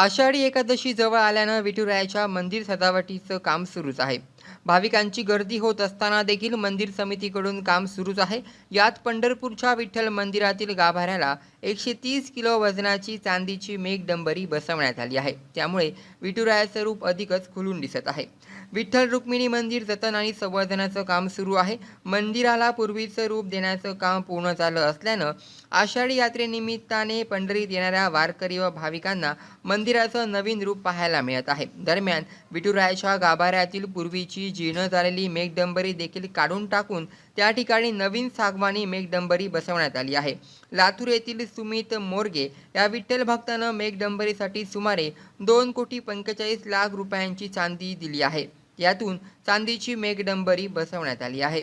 आषाढी एकादशी जवळ आल्यानं विठुरायाच्या मंदिर सजावटीचं काम सुरूच आहे. भाविकांची गर्दी होत असताना देखील मंदिर समितीकडून काम सुरूच आहे. यात पंढरपूरच्या विठ्ठल मंदिरातील गाभाऱ्याला एकशे तीस किलो वजनाची चांदीची मेघडंबरी बसवण्यात आली आहे. त्यामुळे विठुरायाचं रूप अधिकच खुलून दिसत आहे. विठ्ठल रुक्मिणी मंदिर जतन आणि संवर्धनाचं काम सुरू आहे. मंदिराला पूर्वीचं रूप देण्याचं काम पूर्ण झालं असल्यानं आषाढी यात्रेनिमित्ताने पंढरीत येणाऱ्या वारकरी व भाविकांना मंदिराचं नवीन रूप पाहायला मिळत आहे. दरम्यान विठुरायाच्या गाभाऱ्यातील पूर्वीची जीर्ण झालेली मेघडंबरी देखील काढून टाकून त्या ठिकाणी नवीन सागवानी मेघडंबरी बसवण्यात आली आहे. लातूर येथील सुमित मोरगे या विठ्ठल भक्तानं मेघडंबरीसाठी सुमारे दोन कोटी पंचेचाळीस लाख रुपयांची चांदी दिली आहे. यातून चांदीची मेघडंबरी बसवण्यात आली आहे.